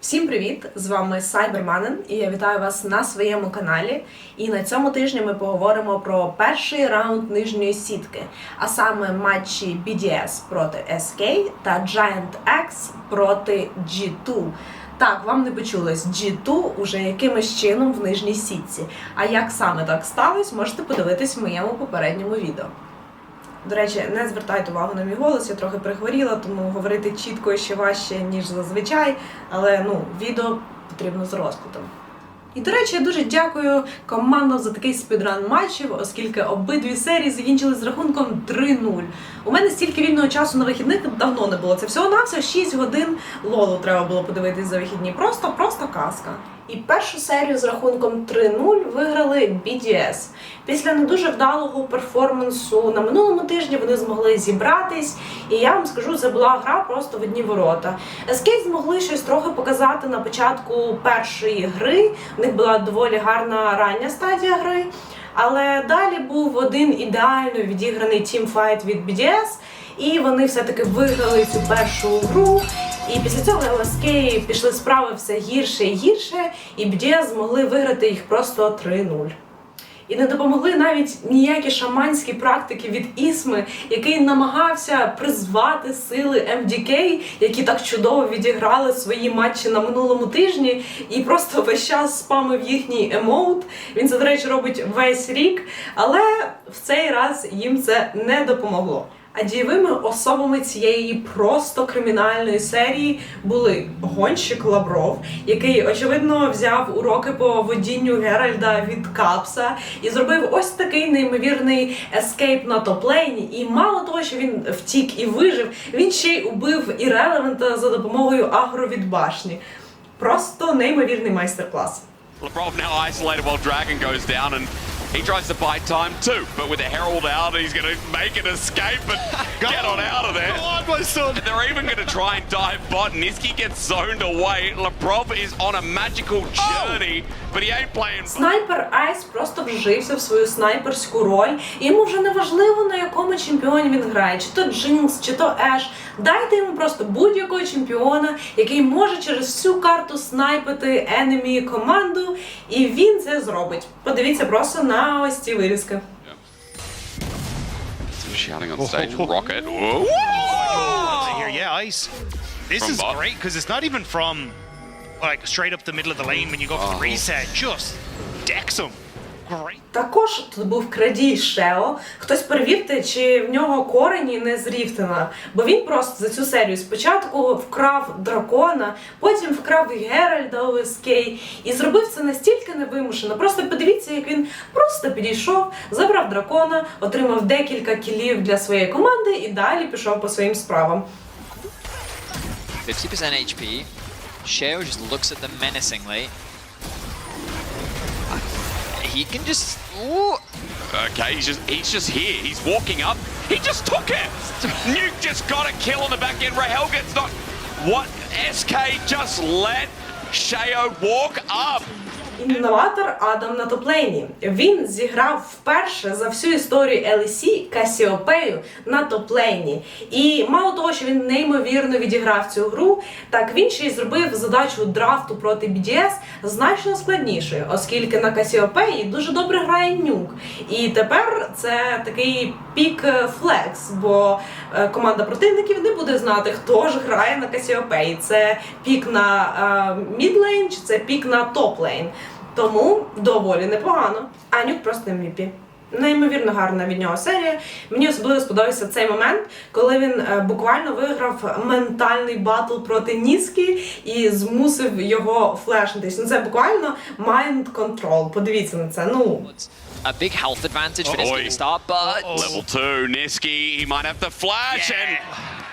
Всім привіт! З вами Сайберманен, і я вітаю вас на своєму каналі. І на цьому тижні ми поговоримо про перший раунд нижньої сітки, а саме матчі BDS проти SK та Giant X проти G2. Так, вам не почулось G2 уже якимось чином в нижній сітці. А як саме так сталося, можете подивитись в моєму попередньому відео. До речі, не звертайте увагу на мій голос, я трохи прихворіла, тому говорити чітко ще важче, ніж зазвичай, але ну, відео потрібно з розкладом. І, до речі, я дуже дякую командам за такий спідран матчів, оскільки обидві серії закінчили з рахунком 3-0. У мене стільки вільного часу на вихідних давно не було. Це всього навсього 6 годин лолу треба було подивитись за вихідні. Просто, просто казка. І першу серію з рахунком 3-0 виграли BDS. Після не дуже вдалого перформансу на минулому тижні вони змогли зібратись, і я вам скажу, це була гра просто в одні ворота. SK змогли щось трохи показати на початку першої гри. В них була доволі гарна рання стадія гри. Але далі був один ідеально відіграний тімфайт від BDS, і вони все-таки виграли цю першу гру. І після цього LSK пішли справи все гірше і гірше, і BDS змогли виграти їх просто 3-0. І не допомогли навіть ніякі шаманські практики від Ісми, який намагався призвати сили МДК, які так чудово відіграли свої матчі на минулому тижні, і просто весь час спамив їхній емоут. Він це, до речі, робить весь рік, але в цей раз їм це не допомогло. А дієвими особами цієї просто кримінальної серії були гонщик Лавров, який очевидно взяв уроки по водінню Геральда від Капса і зробив ось такий неймовірний ескейп на топлейні. І мало того, що він втік і вижив, він ще й убив Ірелевента за допомогою агро від башні. Просто неймовірний майстер-клас. Lavrov now isolated while Dragon goes down and he tries to buy time too, but with the Herald out, he's going to make an escape and get on out of there. Go on, my son. They're even going to try and dive bot. Niski gets zoned away. Lavrov is on a magical journey, but he ain't playing. Снайпер Айс просто вжився в свою снайперську роль, йому вже не важливо на якому чемпіоні він грає, чи то Джинкс, чи то Еш. Дайте йому просто будь-якого чемпіона, який може через всю карту снайпити енемі команду, і він це зробить. Подивіться просто на ось ці вирізки. Yeah, ice. This From is great because it's not even from like straight up the middle of the lane when you go for the reset. Just decks him. Також тут був крадій Шео. Хтось перевірте, чи в нього корені не з Ріфтена. Бо він просто за цю серію спочатку вкрав дракона, потім вкрав Геральда ОСК і зробив це настільки невимушено. Просто подивіться, як він просто підійшов, забрав дракона, отримав декілька кілів для своєї команди і далі пішов по своїм справам. 50% HP. Sheo just looks at them menacingly. He can just. Ooh, Okay, he's just he's just here. He's walking up. He just took it. Nuke just got a kill on the back end. Rahel gets not. What? SK just let Sheo walk up. Інноватор Адам на топлейні. Він зіграв вперше за всю історію LEC Касіопею на топлейні. І мало того, що він неймовірно відіграв цю гру, так він ще й зробив задачу драфту проти BDS значно складнішою, оскільки на Касіопеї дуже добре грає нюк. І тепер це такий пік е, флекс, бо е, команда противників не буде знати, хто ж грає на Касіопеї. Це пік на мідлейн чи це пік на топлейн. Тому доволі непогано. А нюк просто MVP. Неймовірно гарна від нього серія. Мені особливо сподобався цей момент, коли він е, буквально виграв ментальний батл проти Ніскі і змусив його флешнутись. Ну це буквально mind control. Подивіться на це. Ну a big health advantage for Niski to start, but Level two, Niski. He might have to flash and.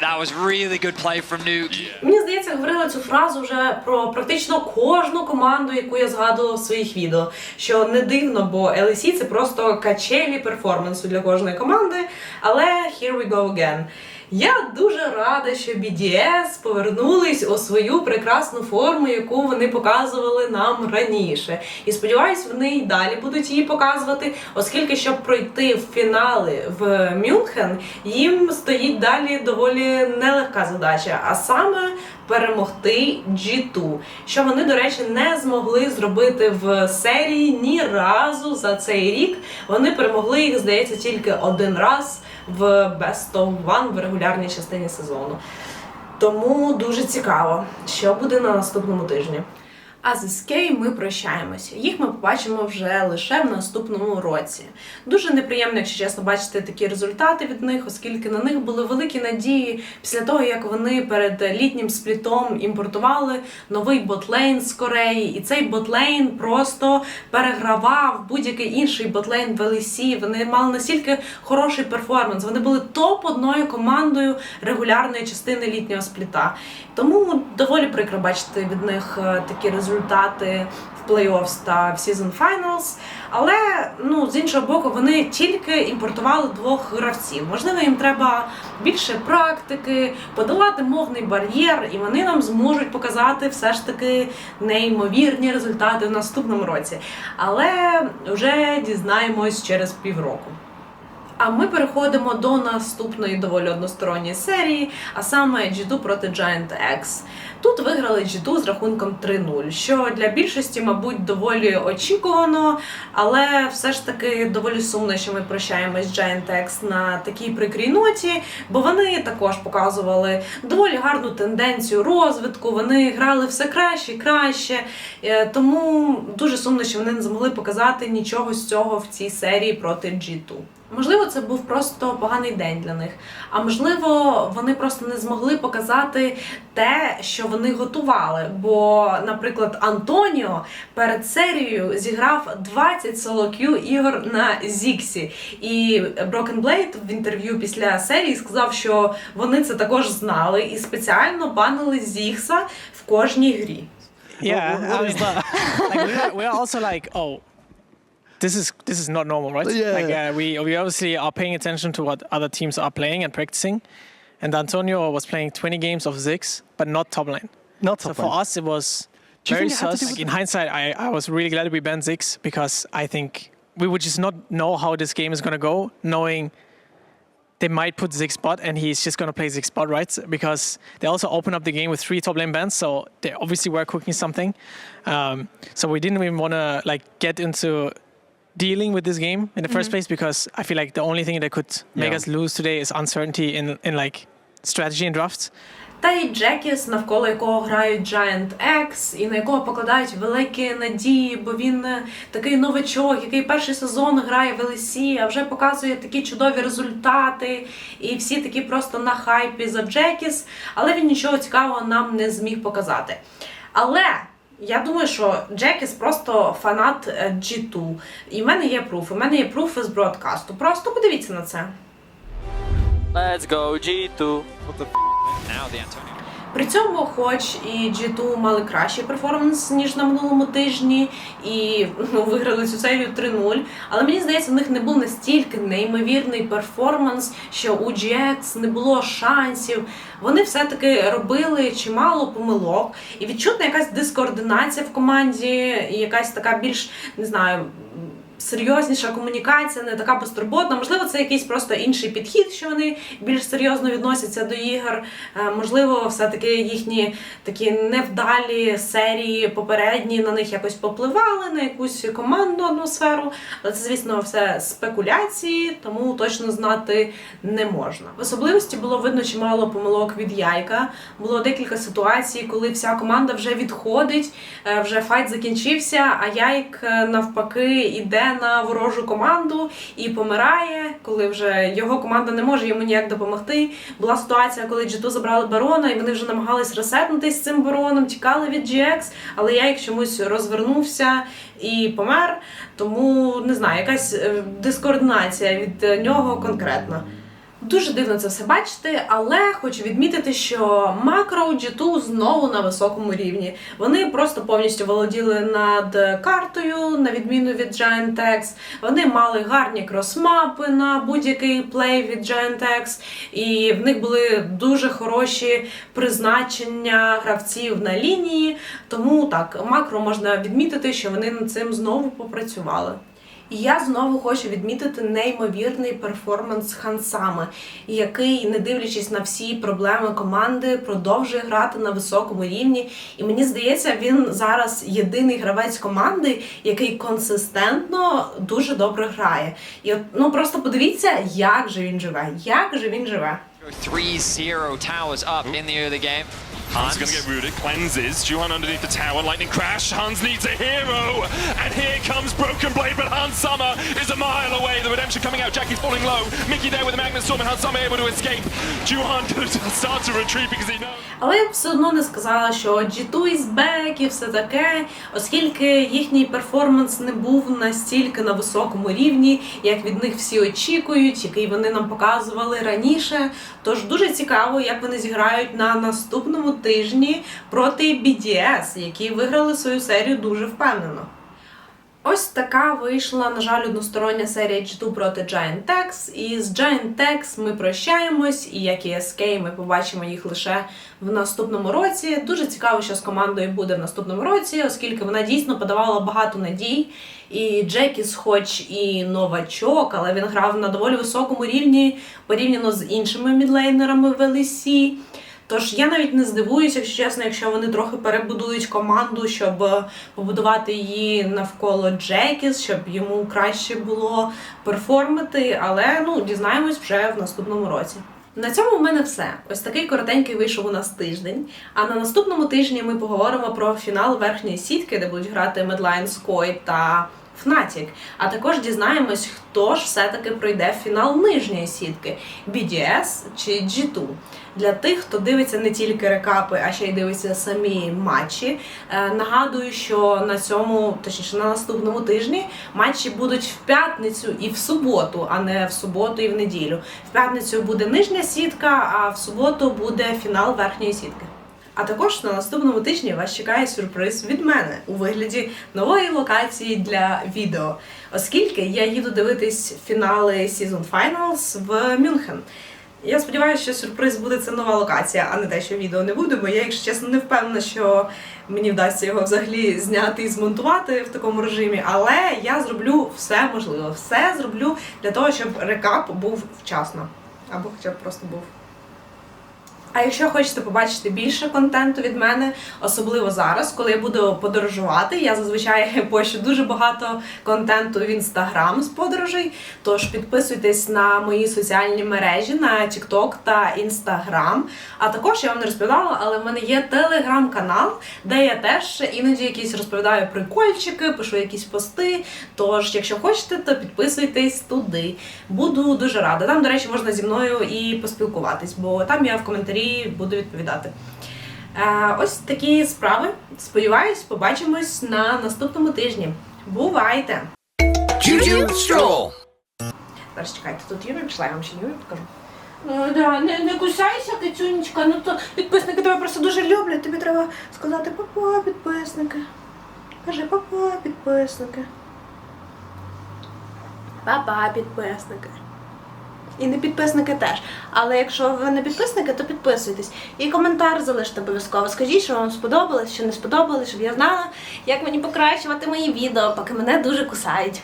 That was really good play from Nuke. Мені здається, я говорила цю фразу вже про практично кожну команду, яку я згадувала в своїх відео. Що не дивно, бо LEC це просто качелі перформансу для кожної команди. Але here we go again. Я дуже рада, що BDS повернулись у свою прекрасну форму, яку вони показували нам раніше. І сподіваюсь, вони й далі будуть її показувати, оскільки щоб пройти в фінали в Мюнхен, їм стоїть далі доволі нелегка задача, а саме перемогти G2, що вони, до речі, не змогли зробити в серії ні разу за цей рік. Вони перемогли їх, здається, тільки один раз в Best of One в регулярній частині сезону. Тому дуже цікаво, що буде на наступному тижні. А з SK ми прощаємося. Їх ми побачимо вже лише в наступному році. Дуже неприємно, якщо чесно, бачити такі результати від них, оскільки на них були великі надії після того, як вони перед літнім сплітом імпортували новий ботлейн з Кореї, і цей ботлейн просто перегравав будь-який інший ботлейн в LEC. Вони мали настільки хороший перформанс. Вони були топ одною командою регулярної частини літнього спліта. Тому доволі прикро бачити від них е, такі результати в плей-оффс та в Season Finals. Але ну з іншого боку, вони тільки імпортували двох гравців. Можливо, їм треба більше практики, подолати мовний бар'єр, і вони нам зможуть показати все ж таки неймовірні результати в наступному році. Але вже дізнаємось через півроку. А ми переходимо до наступної доволі односторонньої серії, а саме G2 проти Giant X. Тут виграли G2 з рахунком 3-0, що для більшості, мабуть, доволі очікувано, але все ж таки доволі сумно, що ми прощаємось з Giant X на такій прикрій ноті, бо вони також показували доволі гарну тенденцію розвитку. Вони грали все краще і краще. Е, Тому дуже сумно, що вони не змогли показати нічого з цього в цій серії проти G2. Можливо, це був просто поганий день для них. А можливо, вони просто не змогли показати те, що вони готували. Бо, наприклад, Антоніо перед серією зіграв 20 соло-кю ігор на Зіксі. І Broken Blade в інтерв'ю після серії сказав, що вони це також знали і спеціально банили Зікса в кожній грі. Yeah, I mean, like we're, we're also like, oh, this is this is not normal, right? Yeah. Like uh, we we obviously are paying attention to what other teams are playing and practicing, and Antonio was playing 20 games of Zix, but not top lane. Not top So for us, it was very think it had to sus. Like, in hindsight, I, I was really glad we banned Zix because I think we would just not know how this game is gonna go, knowing they might put Ziggs bot and he's just going to play Ziggs bot, right? Because they also open up the game with three top lane bans, so they obviously were cooking something. Um, so we didn't even want to like get into dealing with this game in the first place because I feel like the only thing that could make Yeah. us lose today is uncertainty in in like strategy and drafts. Та й Джекіс, навколо якого грають Giant X, і на якого покладають великі надії, бо він е, такий новачок, який перший сезон грає в LEC, а вже показує такі чудові результати, і всі такі просто на хайпі за Джекіс, але він нічого цікавого нам не зміг показати. Але. Я думаю, що Джекіс просто фанат е, G2. І в мене є пруф. У мене є пруфи з бродкасту. Просто подивіться на це. Let's go G2. Now the Antonio. При цьому, хоч і G2 мали кращий перформанс, ніж на минулому тижні, і ну, виграли цю серію 3-0. Але мені здається, в них не був настільки неймовірний перформанс, що у GX не було шансів. Вони все-таки робили чимало помилок, і відчутна якась дискоординація в команді, і якась така більш не знаю. Серйозніша комунікація, не така безтурботна. Можливо, це якийсь просто інший підхід, що вони більш серйозно відносяться до ігор. Е, Можливо, все-таки їхні такі невдалі серії попередні на них якось попливали на якусь командну атмосферу. Але це, звісно, все спекуляції, тому точно знати не можна. В особливості було видно чимало помилок від Яйка. Було декілька ситуацій, коли вся команда вже відходить, е, вже файт закінчився, а Яйк е, навпаки іде на ворожу команду і помирає, коли вже його команда не може йому ніяк допомогти. Була ситуація, коли G2 забрали барона, і вони вже намагались ресетнутися з цим бароном, тікали від GX, але я їх чомусь розвернувся і помер. Тому не знаю, якась е, дискоординація від е, нього конкретно. Дуже дивно це все бачити, але хочу відмітити, що макро G2 знову на високому рівні. Вони просто повністю володіли над картою, на відміну від Giant. Вони мали гарні кросмапи на будь-який плей від Giant і в них були дуже хороші призначення гравців на лінії. Тому так, макро можна відмітити, що вони над цим знову попрацювали. І я знову хочу відмітити неймовірний перформанс Хансами, який, не дивлячись на всі проблеми команди, продовжує грати на високому рівні. І мені здається, він зараз єдиний гравець команди, який консистентно дуже добре грає. І от, ну просто подивіться, як же він живе, як же він живе. 3-0 towers up in the early game. Hans going to get rooted, cleanses. Juhan underneath the tower, lightning crash. Hans needs a hero. And here comes Broken Blade, but Hans Summer is a mile away. The redemption coming out. Jackie's falling low. Mickey there with the Magnet Storm, and Hans Summer able to escape. Juhan starts to retreat because he knows. Але я б все одно не сказала, що G2 is back і все таке, оскільки їхній перформанс не був настільки на високому рівні, як від них всі очікують, який вони нам показували раніше. Тож дуже цікаво, як вони зіграють на наступному тижні проти BDS, які виграли свою серію дуже впевнено. Ось така вийшла, на жаль, одностороння серія G2 проти Giant Tex. І з Giant Tex ми прощаємось, і як і SK, ми побачимо їх лише в наступному році. Дуже цікаво, що з командою буде в наступному році, оскільки вона дійсно подавала багато надій. І Джекіс, хоч і новачок, але він грав на доволі високому рівні порівняно з іншими мідлейнерами в LEC. Тож я навіть не здивуюся, якщо чесно, якщо вони трохи перебудують команду, щоб е, побудувати її навколо Джекіс, щоб йому краще було перформити, але ну дізнаємось вже в наступному році. На цьому в мене все. Ось такий коротенький вийшов у нас тиждень. А на наступному тижні ми поговоримо про фінал верхньої сітки, де будуть грати Medline Skoi та Fnatic. А також дізнаємось, хто ж все-таки пройде фінал нижньої сітки BDS чи G2. Для тих, хто дивиться не тільки рекапи, а ще й дивиться самі матчі. е, Нагадую, що на цьому, точніше на наступному тижні, матчі будуть в п'ятницю і в суботу, а не в суботу і в неділю. В п'ятницю буде нижня сітка, а в суботу буде фінал верхньої сітки. А також на наступному тижні вас чекає сюрприз від мене у вигляді нової локації для відео, оскільки я їду дивитись фінали Season Finals в Мюнхен. Я сподіваюся, що сюрприз буде це нова локація, а не те, що відео не буде, бо я, якщо чесно, не впевнена, що мені вдасться його взагалі зняти і змонтувати в такому режимі. Але я зроблю все можливе, все зроблю для того, щоб рекап був вчасно. Або хоча б просто був. А якщо хочете побачити більше контенту від мене, особливо зараз, коли я буду подорожувати, я зазвичай пощу дуже багато контенту в інстаграм з подорожей. Тож підписуйтесь на мої соціальні мережі на TikTok та Instagram. А також я вам не розповідала, але в мене є телеграм-канал, де я теж іноді якісь розповідаю прикольчики, пишу якісь пости. Тож, якщо хочете, то підписуйтесь туди. Буду дуже рада. Там, до речі, можна зі мною і поспілкуватись, бо там я в коментарі буду відповідати. Е, ось такі справи. Сподіваюсь, побачимось на наступному тижні. Бувайте! Зараз чекайте, тут Юля пішла, я вам ще Юлю покажу. Ну да, не, не кусайся, кицюнечка, ну то підписники тебе просто дуже люблять. Тобі треба сказати папа, підписники. Кажи папа, підписники. Папа, підписники. І не підписники теж. Але якщо ви не підписники, то підписуйтесь. І коментар залиште обов'язково. Скажіть, що вам сподобалось, що не сподобалось, щоб я знала, як мені покращувати мої відео, поки мене дуже кусають.